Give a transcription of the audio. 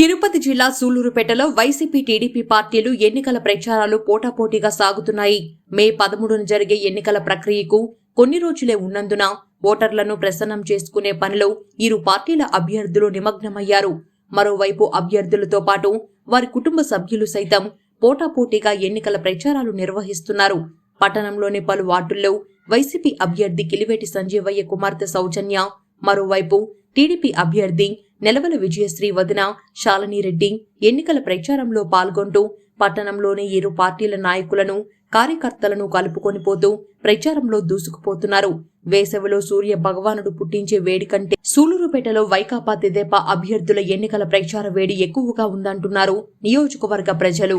తిరుపతి జిల్లా సూలూరుపేటలో YCP TDP పార్టీలు ఎన్నికల ప్రచారాలు పోటాపోటీగా సాగుతున్నాయి. మే పదమూడున జరిగే ఎన్నికల ప్రక్రియకు కొన్ని రోజులే ఉన్నందున ఓటర్లను ప్రసన్నం చేసుకునే పనిలో ఇరు పార్టీల అభ్యర్థులు నిమగ్నమయ్యారు. మరోవైపు అభ్యర్థులతో పాటు వారి కుటుంబ సభ్యులు సైతం పోటాపోటీగా ఎన్నికల ప్రచారాలు నిర్వహిస్తున్నారు. పట్టణంలోని పలు వార్డుల్లో వైసీపీ అభ్యర్థి కిలివేటి సంజీవయ్య కుమార్తె సౌజన్య మరోవైపు టీడీపీ అభ్యర్థి నెలవల విజయశ్రీ వదిన శాలినిరెడ్డి ఎన్నికల ప్రచారంలో పాల్గొంటూ పట్టణంలోని ఇరు పార్టీల నాయకులను కార్యకర్తలను కలుపుకొని పోతూ ప్రచారంలో దూసుకుపోతున్నారు. వేసవిలో సూర్య భగవానుడు పుట్టించే వేడి కంటే సూలూరుపేటలో వైకాపా తెదేపా అభ్యర్థుల ఎన్నికల ప్రచార వేడి ఎక్కువగా ఉందంటున్నారు నియోజకవర్గ ప్రజలు.